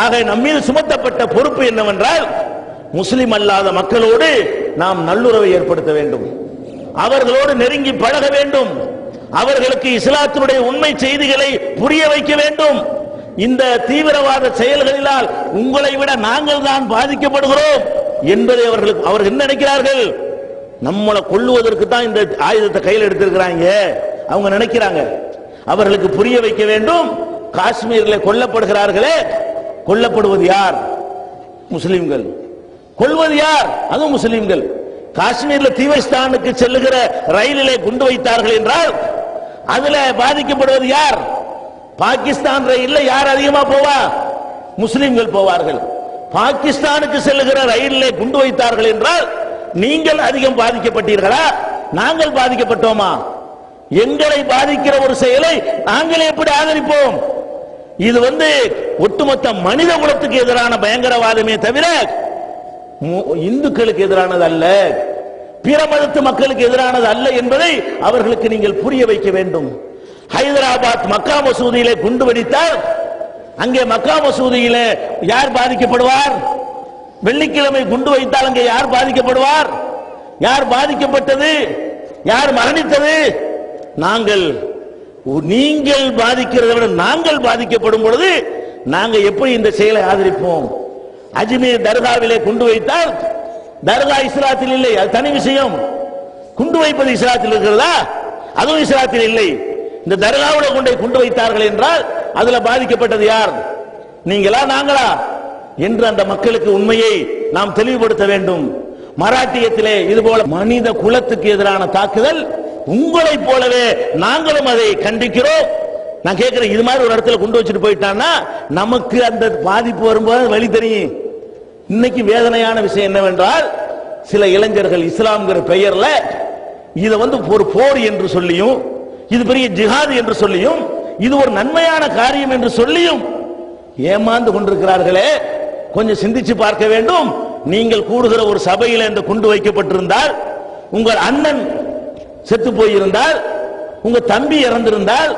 ஆக நம்மீது சுமத்தப்பட்ட பொறுப்பு என்னவென்றால் முஸ்லிம் அல்லாத மக்களோடு நாம் நல்லுறவை ஏற்படுத்த வேண்டும். அவர்களோடு நெருங்கி பழக வேண்டும். அவர்களுக்கு இஸ்லாத்தினுடைய உண்மை செய்திகளை புரிய வைக்க வேண்டும். இந்த தீவிரவாத செயல்களினால் உங்களை விட நாங்கள் தான் பாதிக்கப்படுகிறோம் என்பதை அவர்களுக்கு அவர்கள் என்ன நினைக்கிறார்கள்? நம்மளை கொள்ளுவதற்கு தான் இந்த ஆயுதத்தை கையில் எடுத்திருக்கிறாங்க. அவங்க நினைக்கிறாங்க. அவர்களுக்கு புரிய வைக்க வேண்டும். காஷ்மீரில் கொல்லப்படுகிறார்களே கொல்லப்படுவது யார்? முஸ்லிம்கள். கொள்வது யார்? அதுவும் முஸ்லிம்கள். காஷ்மீர்ல தீவிரஸ்தானுக்கு செல்லுகிற ரயிலிலே குண்டு வைத்தார்கள் என்றால் அதுல பாதிக்கப்படுவது யார்? பாகிஸ்தான் ரயில்ல யார் அதிகமா போவா? முஸ்லிம்கள் போவார்கள். பாகிஸ்தானுக்கு செல்லுகிற ரயிலிலே குண்டு வைத்தார்கள் என்றால் நீங்கள் அதிகம் பாதிக்கப்பட்டீர்களா? நாங்கள் பாதிக்கப்பட்டோமா? எங்களை பாதிக்கிற ஒரு செயலை நாங்கள் எப்படி ஆதரிப்போம்? இது வந்து ஒட்டுமொத்த மனித குலத்துக்கு எதிரான பயங்கரவாதமே தவிர மு- இந்துக்களுக்கு எதிரானது அல்ல. பிற மதத்து மக்களுக்கு எதிரானது அல்ல என்பதை அவர்களுக்கு நீங்கள் புரிய வைக்க வேண்டும். ஹைதராபாத் மக்கா மசூதியிலே குண்டு வெடித்தால் அங்கே மக்கா மசூதியிலே யார் பாதிக்கப்படுவார்? வெள்ளிக்கிழமை குண்டு வைத்தால் அங்கே யார் பாதிக்கப்படுவார்? யார் பாதிக்கப்பட்டது? யார் மரணித்தது? நாங்கள் நீங்கள் பாதிக்கிறதை விட நாங்கள் பாதிக்கப்படும் பொழுது நாங்க எப்படி இந்த செயலை ஆதரிப்போம்? அஜ்மீர் தர்காவிலே குண்டு வைத்தால் தர்கா இஸ்லாத்தில் இல்லை அது தனி விஷயம். குண்டு வைப்பது இஸ்லாத்தில் இருக்கிறதா? அதுவும் இஸ்லாத்தில் இல்லை. இந்த தர்காவுல கொண்டை குண்டு வைத்தார்கள் என்றால் அதுல பாதிக்கப்பட்டது யார்? நீங்களா நாங்களா? என்று அந்த மக்களுக்கு உண்மையை நாம் தெளிவுபடுத்த வேண்டும். மராட்டியத்திலே இது போல மனித குலத்துக்கு எதிரான தாக்குதல் உங்களைப் போலவே நாங்களும் அதை கண்டிக்கிறோம். நான் கேட்கிறேன் இது மாதிரி ஒரு இடத்துல கொண்டு வச்சுட்டு போயிட்டான்னா நமக்கு அந்த பாதிப்பு வரும்போது வழி தெரியும். இன்னைக்கு வேதனையான விஷயம் என்னவென்றால் சில இளைஞர்கள் இஸ்லாம்ங்கிற பெயர்ல இதை வந்து ஒரு போர் என்று சொல்லியும் இது பெரிய ஜிஹாது என்று சொல்லியும் இது ஒரு நன்மையான காரியம் என்று சொல்லியும் ஏமாந்து கொண்டிருக்கிறார்களே. கொஞ்சம் சிந்திச்சு பார்க்க வேண்டும். நீங்கள் கூடுகிற ஒரு சபையில் இந்த குண்டு வைக்கப்பட்டிருந்தால் உங்கள் அண்ணன் செத்து போயிருந்தால் உங்க தம்பி இறந்திருந்தால்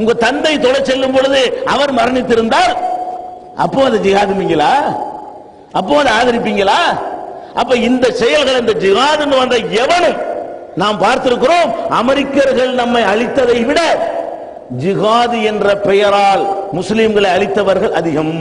உங்க தந்தை தொலை செல்லும் பொழுது அவர் மரணித்திருந்தால் அப்போ அதை ஜிகாதுமீங்களா அப்போ அதை ஆதரிப்பீங்களா? அப்ப இந்த செயல்கள் இந்த ஜிஹாதுன்னு வந்த எவனும் நாம் பார்த்திருக்கிறோம்? அமெரிக்கர்கள் நம்மை அழித்ததை விட ஜிகாது என்ற பெயரால் முஸ்லிம்களை அழித்தவர்கள் அதிகம்.